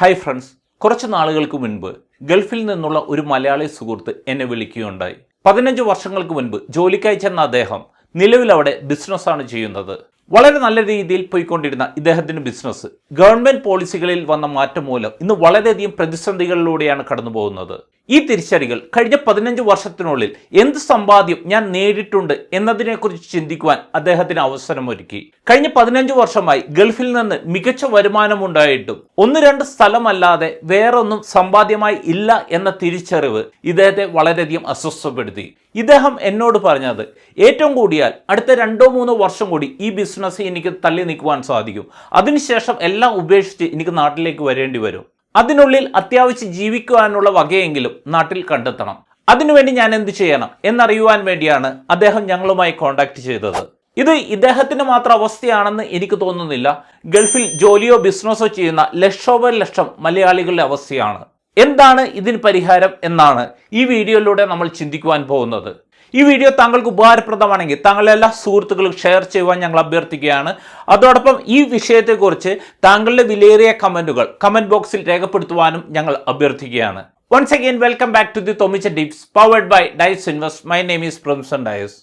Hi friends. കുറച്ച് നാളുകൾക്ക് മുൻപ് ഗൾഫിൽ നിന്നുള്ള ഒരു മലയാളി സുഹൃത്ത് എന്നെ വിളിക്കുകയുണ്ടായി. പതിനഞ്ച് വർഷങ്ങൾക്ക് മുൻപ് ജോലിക്കായി ചെന്ന അദ്ദേഹം നിലവിൽ അവിടെ ബിസിനസ്സാണ് ചെയ്യുന്നത്. വളരെ നല്ല രീതിയിൽ പോയിക്കൊണ്ടിരുന്ന ഇദ്ദേഹത്തിന്റെ ബിസിനസ് ഗവൺമെന്റ് പോളിസികളിൽ വന്ന മാറ്റം മൂലം ഇന്ന് വളരെയധികം പ്രതിസന്ധികളിലൂടെയാണ് കടന്നു പോകുന്നത് ഈ തിരിച്ചടികൾ കഴിഞ്ഞ പതിനഞ്ച് വർഷത്തിനുള്ളിൽ എന്ത് സമ്പാദ്യം ഞാൻ നേടിയിട്ടുണ്ട് എന്നതിനെക്കുറിച്ച് ചിന്തിക്കുവാൻ അദ്ദേഹത്തിന് അവസരമൊരുക്കി. കഴിഞ്ഞ പതിനഞ്ച് വർഷമായി ഗൾഫിൽ നിന്ന് മികച്ച വരുമാനമുണ്ടായിട്ടും ഒന്ന് രണ്ട് സ്ഥലമല്ലാതെ വേറൊന്നും സമ്പാദ്യമായി ഇല്ല എന്ന തിരിച്ചറിവ് ഇദ്ദേഹത്തെ വളരെയധികം അസ്വസ്ഥപ്പെടുത്തി. ഇദ്ദേഹം എന്നോട് പറഞ്ഞത് ഏറ്റവും കൂടിയാൽ അടുത്ത രണ്ടോ മൂന്നോ വർഷം കൂടി ഈ ബിസിനസ് എനിക്ക് തള്ളി നിൽക്കുവാൻ സാധിക്കും. അതിനുശേഷം എല്ലാം ഉപേക്ഷിച്ച് എനിക്ക് നാട്ടിലേക്ക് വരേണ്ടി വരും. അതിനുള്ളിൽ അത്യാവശ്യം ജീവിക്കുവാനുള്ള വകയെങ്കിലും നാട്ടിൽ കണ്ടെത്തണം. അതിനുവേണ്ടി ഞാൻ എന്ത് ചെയ്യണം എന്നറിയുവാൻ വേണ്ടിയാണ് അദ്ദേഹം ഞങ്ങളുമായി കോൺടാക്ട് ചെയ്തത്. ഇത് ഇദ്ദേഹത്തിന് മാത്രം അവസ്ഥയാണെന്ന് എനിക്ക് തോന്നുന്നില്ല. ഗൾഫിൽ ജോലിയോ ബിസിനസ്സോ ചെയ്യുന്ന ലക്ഷോപ ലക്ഷം മലയാളികളുടെ അവസ്ഥയാണ്. എന്താണ് ഇതിന് പരിഹാരം എന്നാണ് ഈ വീഡിയോയിലൂടെ നമ്മൾ ചിന്തിക്കുവാൻ പോകുന്നത്. ഈ വീഡിയോ താങ്കൾക്ക് ഉപകാരപ്രദമാണെങ്കിൽ താങ്കളുടെ എല്ലാ സുഹൃത്തുക്കളും ഷെയർ ചെയ്യുവാൻ ഞങ്ങൾ അഭ്യർത്ഥിക്കുകയാണ്. അതോടൊപ്പം ഈ വിഷയത്തെക്കുറിച്ച് താങ്കളുടെ വിലയേറിയ കമന്റുകൾ കമന്റ് ബോക്സിൽ രേഖപ്പെടുത്തുവാനും ഞങ്ങൾ അഭ്യർത്ഥിക്കുകയാണ്. Once again welcome back to the തൊമിച്ച tips powered by Dias invest my name is Promison Dias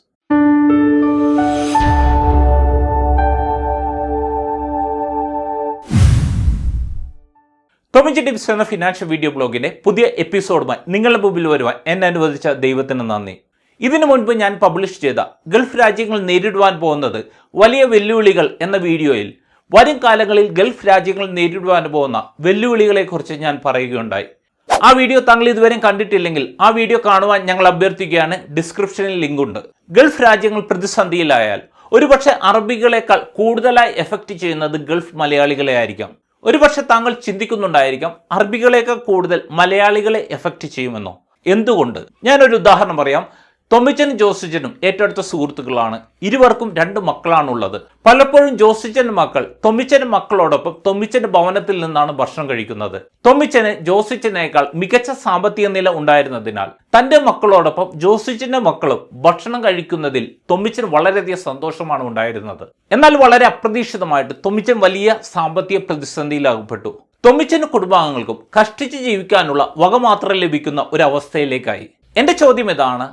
ടൊമിച്ച് tips എന്ന ഫിനാൻഷ്യൽ വീഡിയോ ബ്ലോഗിന്റെ പുതിയ എപ്പിസോഡുമായി നിങ്ങളുടെ മുമ്പിൽ വരുവാൻ എന്നെ അനുവദിച്ച ദൈവത്തിന് നന്ദി. ഇതിനു മുൻപ് ഞാൻ പബ്ലിഷ് ചെയ്ത ഗൾഫ് രാജ്യങ്ങൾ നേരിടുവാൻ പോകുന്നത് വലിയ വെല്ലുവിളികൾ എന്ന വീഡിയോയിൽ വരും കാലങ്ങളിൽ ഗൾഫ് രാജ്യങ്ങൾ നേരിടുവാൻ പോകുന്ന വെല്ലുവിളികളെക്കുറിച്ച് ഞാൻ പറയുകയുണ്ടായി. ആ വീഡിയോ താങ്കൾ ഇതുവരെയും കണ്ടിട്ടില്ലെങ്കിൽ ആ വീഡിയോ കാണുവാൻ ഞങ്ങൾ അഭ്യർത്ഥിക്കുകയാണ്. ഡിസ്ക്രിപ്ഷനിൽ ലിങ്ക് ഉണ്ട് ഗൾഫ് രാജ്യങ്ങൾ പ്രതിസന്ധിയിലായാൽ ഒരുപക്ഷെ അറബികളെക്കാൾ കൂടുതലായി എഫക്റ്റ് ചെയ്യുന്നത് ഗൾഫ് മലയാളികളെ ആയിരിക്കാം. ഒരുപക്ഷെ താങ്കൾ ചിന്തിക്കുന്നുണ്ടായിരിക്കാം അറബികളെക്കാൾ കൂടുതൽ മലയാളികളെ എഫക്റ്റ് ചെയ്യുമെന്നോ. എന്തുകൊണ്ട്? ഞാനൊരു ഉദാഹരണം പറയാം. തൊമ്മിച്ചനും ജോസിച്ചനും ഏറ്റവും അടുത്ത സുഹൃത്തുക്കളാണ്. ഇരുവർക്കും രണ്ട് മക്കളാണുള്ളത്. പലപ്പോഴും ജോസിച്ചന്റെ മക്കൾ തൊമ്മിച്ചന്റെ മക്കളോടൊപ്പം തൊമ്മിച്ചന്റെ ഭവനത്തിൽ നിന്നാണ് ഭക്ഷണം കഴിക്കുന്നത്. തൊമ്മിച്ചന് ജോസിച്ചനേക്കാൾ മികച്ച സാമ്പത്തിക നില ഉണ്ടായിരുന്നതിനാൽ തന്റെ മക്കളോടൊപ്പം ജോസിച്ചന്റെ മക്കളും ഭക്ഷണം കഴിക്കുന്നതിൽ തൊമ്മിച്ചൻ വളരെയധികം സന്തോഷമാണ് ഉണ്ടായിരുന്നത്. എന്നാൽ വളരെ അപ്രതീക്ഷിതമായിട്ട് തൊമ്മിച്ചൻ വലിയ സാമ്പത്തിക പ്രതിസന്ധിയിലാകപ്പെട്ടു. തൊമ്മിച്ചന് കുടുംബാംഗങ്ങൾക്കും കഷ്ടിച്ച് ജീവിക്കാനുള്ള വക മാത്രം ലഭിക്കുന്ന ഒരു അവസ്ഥയിലേക്കായി. എന്റെ ചോദ്യം ഇതാണ്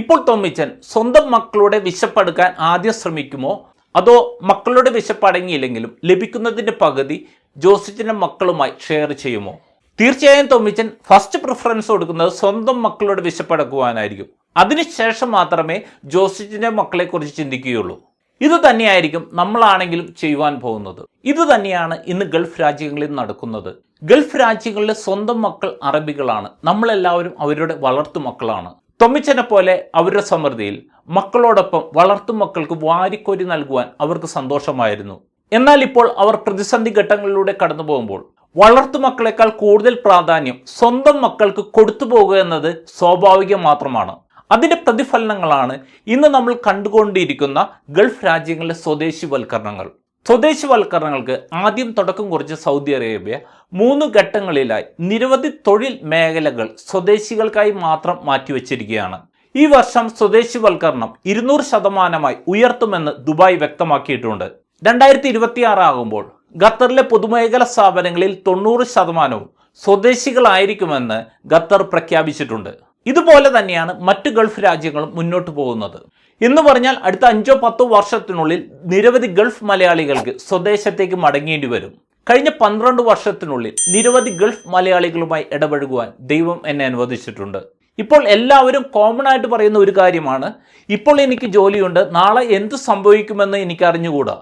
ഇപ്പോൾ തോമിച്ചൻ സ്വന്തം മക്കളുടെ വിശപ്പടുക്കാൻ ആദ്യം ശ്രമിക്കുമോ? അതോ മക്കളുടെ വിശപ്പടങ്ങിയില്ലെങ്കിലും ലഭിക്കുന്നതിന്റെ പകുതി ജോസിച്ചിന്റെ മക്കളുമായി ഷെയർ ചെയ്യുമോ? തീർച്ചയായും തൊമ്മിച്ചൻ ഫസ്റ്റ് പ്രിഫറൻസ് കൊടുക്കുന്നത് സ്വന്തം മക്കളുടെ വിശപ്പടക്കുവാനായിരിക്കും. അതിനുശേഷം മാത്രമേ ജോസിച്ചിന്റെ മക്കളെക്കുറിച്ച് ചിന്തിക്കുകയുള്ളൂ. ഇത് തന്നെയായിരിക്കും നമ്മളാണെങ്കിലും ചെയ്യുവാൻ പോകുന്നത്. ഇത് തന്നെയാണ് ഇന്ന് ഗൾഫ് രാജ്യങ്ങളിൽ നടക്കുന്നത്. ഗൾഫ് രാജ്യങ്ങളിലെ സ്വന്തം മക്കൾ അറബികളാണ്. നമ്മളെല്ലാവരും അവരുടെ വളർത്തു മക്കളാണ്. തൊമ്മിച്ചനെ പോലെ അവരുടെ സമൃദ്ധിയിൽ മക്കളോടൊപ്പം വളർത്തു മക്കൾക്ക് വാരിക്കോരി നൽകുവാൻ അവർക്ക് സന്തോഷമായിരുന്നു. എന്നാൽ ഇപ്പോൾ അവർ പ്രതിസന്ധി ഘട്ടങ്ങളിലൂടെ കടന്നു പോകുമ്പോൾ വളർത്തു മക്കളെക്കാൾ കൂടുതൽ പ്രാധാന്യം സ്വന്തം മക്കൾക്ക് കൊടുത്തു പോകുക എന്നത് സ്വാഭാവികം മാത്രമാണ്. അതിന്റെ പ്രതിഫലനങ്ങളാണ് ഇന്ന് നമ്മൾ കണ്ടുകൊണ്ടിരിക്കുന്ന ഗൾഫ് രാജ്യങ്ങളിലെ സ്വദേശിവൽക്കരണങ്ങൾ. സ്വദേശിവൽക്കരണങ്ങൾക്ക് ആദ്യം തുടക്കം കുറിച്ച സൗദി അറേബ്യ മൂന്ന് ഘട്ടങ്ങളിലായി നിരവധി തൊഴിൽ മേഖലകൾ സ്വദേശികൾക്കായി മാത്രം മാറ്റിവെച്ചിരിക്കുകയാണ്. ഈ വർഷം സ്വദേശിവൽക്കരണം ഇരുന്നൂറ് ശതമാനമായി ഉയർത്തുമെന്ന് ദുബായ് വ്യക്തമാക്കിയിട്ടുണ്ട്. രണ്ടായിരത്തി ഇരുപത്തിയാറ് ആകുമ്പോൾ ഖത്തറിലെ പൊതുമേഖല സ്ഥാപനങ്ങളിൽ തൊണ്ണൂറ് ശതമാനവും സ്വദേശികളായിരിക്കുമെന്ന് ഖത്തർ പ്രഖ്യാപിച്ചിട്ടുണ്ട്. ഇതുപോലെ തന്നെയാണ് മറ്റ് ഗൾഫ് രാജ്യങ്ങളും മുന്നോട്ട് പോകുന്നത്. എന്ന് പറഞ്ഞാൽ അടുത്ത അഞ്ചോ പത്തോ വർഷത്തിനുള്ളിൽ നിരവധി ഗൾഫ് മലയാളികൾക്ക് സ്വദേശത്തേക്ക് മടങ്ങേണ്ടി വരും. കഴിഞ്ഞ പന്ത്രണ്ട് വർഷത്തിനുള്ളിൽ നിരവധി ഗൾഫ് മലയാളികളുമായി ഇടപഴകുവാൻ ദൈവം എന്നെ അനുവദിച്ചിട്ടുണ്ട്. ഇപ്പോൾ എല്ലാവരും കോമൺ ആയിട്ട് പറയുന്ന ഒരു കാര്യമാണ് ഇപ്പോൾ എനിക്ക് ജോലിയുണ്ട് നാളെ എന്ത് സംഭവിക്കുമെന്ന് എനിക്ക് അറിഞ്ഞുകൂടാ.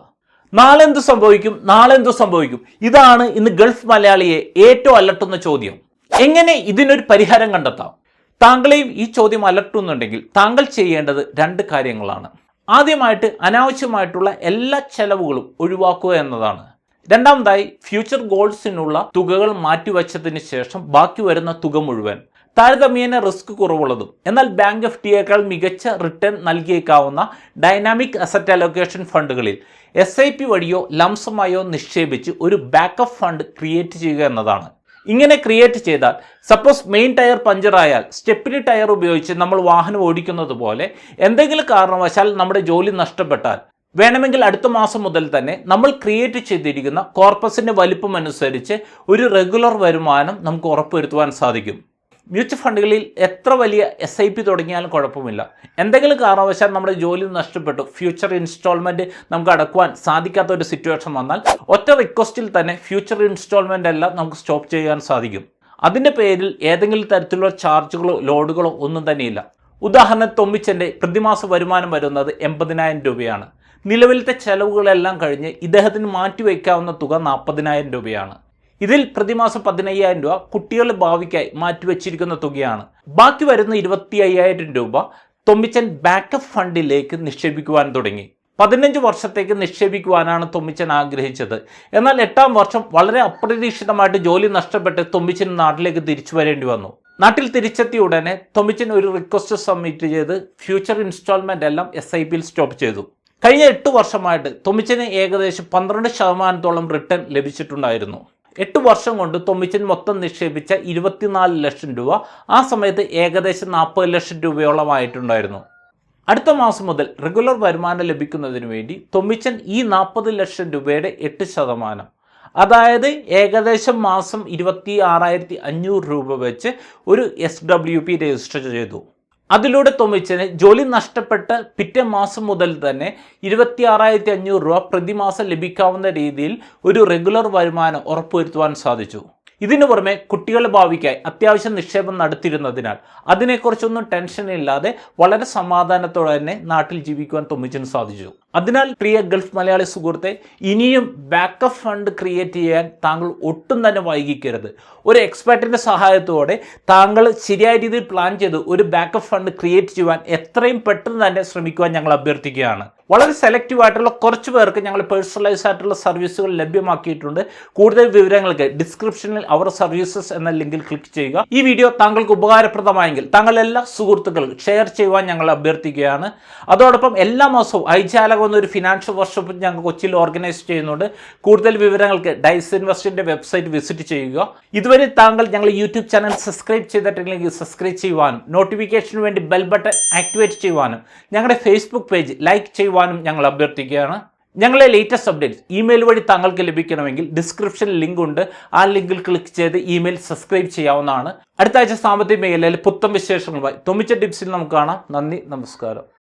നാളെ എന്ത് സംഭവിക്കും നാളെ എന്ത് സംഭവിക്കും? ഇതാണ് ഇന്ന് ഗൾഫ് മലയാളിയെ ഏറ്റവും അലട്ടുന്ന ചോദ്യം. എങ്ങനെ ഇതിനൊരു പരിഹാരം കണ്ടെത്താം? താങ്കളെയും ഈ ചോദ്യം അലട്ടുന്നുണ്ടെങ്കിൽ താങ്കൾ ചെയ്യേണ്ടത് രണ്ട് കാര്യങ്ങളാണ്. ആദ്യമായിട്ട് അനാവശ്യമായിട്ടുള്ള എല്ലാ ചെലവുകളും ഒഴിവാക്കുക എന്നതാണ്. രണ്ടാമതായി ഫ്യൂച്ചർ ഗോൾസിനുള്ള തുകകൾ മാറ്റിവെച്ചതിന് ശേഷം ബാക്കി വരുന്ന തുക മുഴുവൻ. താരതമ്യേന റിസ്ക് കുറവുള്ളതും. എന്നാൽ ബാങ്ക് എഫ് ഡിയേക്കാൾ മികച്ച റിട്ടേൺ നൽകിയേക്കാവുന്ന ഡൈനാമിക് അസറ്റ് അലോക്കേഷൻ ഫണ്ടുകളിൽ എസ് ഐ പി വഴിയോ ലംസമായോ നിക്ഷേപിച്ച് ഒരു ബാക്കപ്പ് ഫണ്ട് ക്രിയേറ്റ് ചെയ്യുക എന്നതാണ്. ഇങ്ങനെ ക്രിയേറ്റ് ചെയ്താൽ സപ്പോസ് മെയിൻ ടയർ പഞ്ചറായാൽ സ്റ്റെപ്പിനി ടയർ ഉപയോഗിച്ച് നമ്മൾ വാഹനം ഓടിക്കുന്നത് പോലെ എന്തെങ്കിലും കാരണവശാൽ നമ്മുടെ ജോലി നഷ്ടപ്പെട്ടാൽ വേണമെങ്കിൽ അടുത്ത മാസം മുതൽ തന്നെ നമ്മൾ ക്രിയേറ്റ് ചെയ്തിരിക്കുന്ന കോർപ്പസിന്റെ വലിപ്പം അനുസരിച്ച് ഒരു റെഗുലർ വരുമാനം നമുക്ക് ഉറപ്പുവരുത്തുവാൻ സാധിക്കും. മ്യൂച്വൽ ഫണ്ടുകളിൽ എത്ര വലിയ എസ് ഐ പി തുടങ്ങിയാലും കുഴപ്പമില്ല. എന്തെങ്കിലും കാരണവശാൽ നമ്മുടെ ജോലി നഷ്ടപ്പെട്ടു ഫ്യൂച്ചർ ഇൻസ്റ്റാൾമെന്റ് നമുക്ക് അടക്കുവാൻ സാധിക്കാത്ത ഒരു സിറ്റുവേഷൻ വന്നാൽ ഒറ്റ റിക്വസ്റ്റിൽ തന്നെ ഫ്യൂച്ചർ ഇൻസ്റ്റാൾമെന്റ് എല്ലാം നമുക്ക് സ്റ്റോപ്പ് ചെയ്യാൻ സാധിക്കും. അതിന്റെ പേരിൽ ഏതെങ്കിലും തരത്തിലുള്ള ചാർജുകളോ ലോഡുകളോ ഒന്നും തന്നെയില്ല. ഉദാഹരണം തൊമ്മിച്ചന്റെ പ്രതിമാസ വരുമാനം വരുന്നത് എൺപതിനായിരം രൂപയാണ്. നിലവിലത്തെ ചെലവുകളെല്ലാം കഴിഞ്ഞ് ഇദ്ദേഹത്തിന് മാറ്റിവെക്കാവുന്ന തുക നാൽപ്പതിനായിരം രൂപയാണ്. ഇതിൽ പ്രതിമാസം പതിനയ്യായിരം രൂപ കുട്ടികളുടെ ഭാവിക്കായി മാറ്റിവെച്ചിരിക്കുന്ന തുകയാണ്. ബാക്കി വരുന്ന ഇരുപത്തി അയ്യായിരം രൂപ തൊമ്മിച്ചൻ ബാക്കപ്പ് ഫണ്ടിലേക്ക് നിക്ഷേപിക്കുവാൻ തുടങ്ങി. പതിനഞ്ച് വർഷത്തേക്ക് നിക്ഷേപിക്കുവാനാണ് തൊമ്മിച്ചൻ ആഗ്രഹിച്ചത്. എന്നാൽ എട്ടാം വർഷം വളരെ അപ്രതീക്ഷിതമായിട്ട് ജോലി നഷ്ടപ്പെട്ട് തൊമ്മിച്ചൻ നാട്ടിലേക്ക് തിരിച്ചു വരേണ്ടി വന്നു. നാട്ടിൽ തിരിച്ചെത്തിയ ഉടനെ തൊമ്മിച്ചൻ ഒരു റിക്വസ്റ്റ് സബ്മിറ്റ് ചെയ്ത് ഫ്യൂച്ചർ ഇൻസ്റ്റാൾമെന്റ് എല്ലാം എസ് ഐ പിയിൽ സ്റ്റോപ്പ് ചെയ്തു. കഴിഞ്ഞ എട്ട് വർഷമായിട്ട് തൊമ്മിച്ചന് ഏകദേശം പന്ത്രണ്ട് ശതമാനത്തോളം റിട്ടേൺ ലഭിച്ചിട്ടുണ്ടായിരുന്നു. എട്ട് വർഷം കൊണ്ട് തൊമ്മിച്ചൻ മൊത്തം നിക്ഷേപിച്ച ഇരുപത്തിനാല് ലക്ഷം രൂപ ആ സമയത്ത് ഏകദേശം നാൽപ്പത് ലക്ഷം രൂപയോളമായിട്ടുണ്ടായിരുന്നു. അടുത്ത മാസം മുതൽ റെഗുലർ വരുമാനം ലഭിക്കുന്നതിന് വേണ്ടി തൊമ്മിച്ചൻ ഈ നാൽപ്പത് ലക്ഷം രൂപയുടെ എട്ട് ശതമാനം. അതായത് ഏകദേശം മാസം ഇരുപത്തി ആറായിരത്തി അഞ്ഞൂറ് രൂപ വെച്ച് ഒരു എസ് ഡബ്ല്യു പി രജിസ്റ്റർ ചെയ്തു. അതിലൂടെ തൊമ്മിച്ചന് ജോലി നഷ്ടപ്പെട്ട് പിറ്റേ മാസം മുതൽ തന്നെ ഇരുപത്തി ആറായിരത്തി അഞ്ഞൂറ് രൂപ പ്രതിമാസം ലഭിക്കാവുന്ന രീതിയിൽ ഒരു റെഗുലർ വരുമാനം ഉറപ്പുവരുത്തുവാൻ സാധിച്ചു. ഇതിനു പുറമെ കുട്ടികളുടെ ഭാവിക്കായി അത്യാവശ്യം നിക്ഷേപം നടത്തിയിരുന്നതിനാൽ അതിനെക്കുറിച്ചൊന്നും ടെൻഷൻ ഇല്ലാതെ വളരെ സമാധാനത്തോടെ തന്നെ നാട്ടിൽ ജീവിക്കുവാൻ തൊമ്മിച്ചിന് സാധിച്ചു. അതിനാൽ പ്രിയ ഗൾഫ് മലയാളി സുഹൃത്തെ ഇനിയും ബാക്കപ്പ് ഫണ്ട് ക്രിയേറ്റ് ചെയ്യാൻ താങ്കൾ ഒട്ടും തന്നെ വൈകിക്കരുത്. ഒരു എക്സ്പെർട്ടിന്റെ സഹായത്തോടെ താങ്കൾ ശരിയായ രീതിയിൽ പ്ലാൻ ചെയ്ത് ഒരു ബാക്കപ്പ് ഫണ്ട് ക്രിയേറ്റ് ചെയ്യുവാൻ എത്രയും പെട്ടെന്ന് തന്നെ ശ്രമിക്കുവാൻ ഞങ്ങൾ അഭ്യർത്ഥിക്കുകയാണ്. വളരെ സെലക്റ്റീവ് ആയിട്ടുള്ള കുറച്ച് പേർക്ക് ഞങ്ങൾ പേഴ്സണലൈസ് ആയിട്ടുള്ള സർവീസുകൾ ലഭ്യമാക്കിയിട്ടുണ്ട്. കൂടുതൽ വിവരങ്ങൾക്ക് ഡിസ്ക്രിപ്ഷനിൽ അവർ സർവീസസ് എന്ന ലിങ്കിൽ ക്ലിക്ക് ചെയ്യുക. ഈ വീഡിയോ താങ്കൾക്ക് ഉപകാരപ്രദമായെങ്കിൽ താങ്കൾ എല്ലാ സുഹൃത്തുക്കൾക്കും ഷെയർ ചെയ്യുവാൻ ഞങ്ങൾ അഭ്യർത്ഥിക്കുകയാണ്. അതോടൊപ്പം എല്ലാ മാസവും ഐചാലകം എന്നൊരു ഫിനാൻഷ്യൽ വർക്ക്ഷോപ്പ് ഞങ്ങൾ കൊച്ചിയിൽ ഓർഗനൈസ് ചെയ്യുന്നുണ്ട്. കൂടുതൽ വിവരങ്ങൾക്ക് ഡൈസ് ഇൻവെസ്റ്റിന്റെ വെബ്സൈറ്റ് വിസിറ്റ് ചെയ്യുക. ഇതുവരെ താങ്കൾ ഞങ്ങൾ യൂട്യൂബ് ചാനൽ സബ്സ്ക്രൈബ് ചെയ്തിട്ടില്ലെങ്കിൽ സബ്സ്ക്രൈബ് ചെയ്യുവാനും നോട്ടിഫിക്കേഷന് വേണ്ടി ബെൽ ബട്ടൺ ആക്ടിവേറ്റ് ചെയ്യുവാനും ഞങ്ങളുടെ ഫേസ്ബുക്ക് പേജ് ലൈക്ക് ചെയ്യുവാനും ഞങ്ങൾ അഭ്യർത്ഥിക്കുകയാണ്. ഞങ്ങളെ ലേറ്റസ്റ്റ് അപ്ഡേറ്റ്സ് ഇമെയിൽ വഴി താങ്കൾക്ക് ലഭിക്കണമെങ്കിൽ ഡിസ്ക്രിപ്ഷനിൽ ലിങ്ക് ഉണ്ട്. ആ ലിങ്കിൽ ക്ലിക്ക് ചെയ്ത് ഇമെയിൽ സബ്സ്ക്രൈബ് ചെയ്യാവുന്നതാണ്. അടുത്ത ആഴ്ച സാമ്പത്തിക മേഖലയിൽ പുത്തം വിശേഷങ്ങളുമായി. തൊമിച്ച ടിപ്സിൽ നമുക്ക് കാണാം. നന്ദി നമസ്കാരം.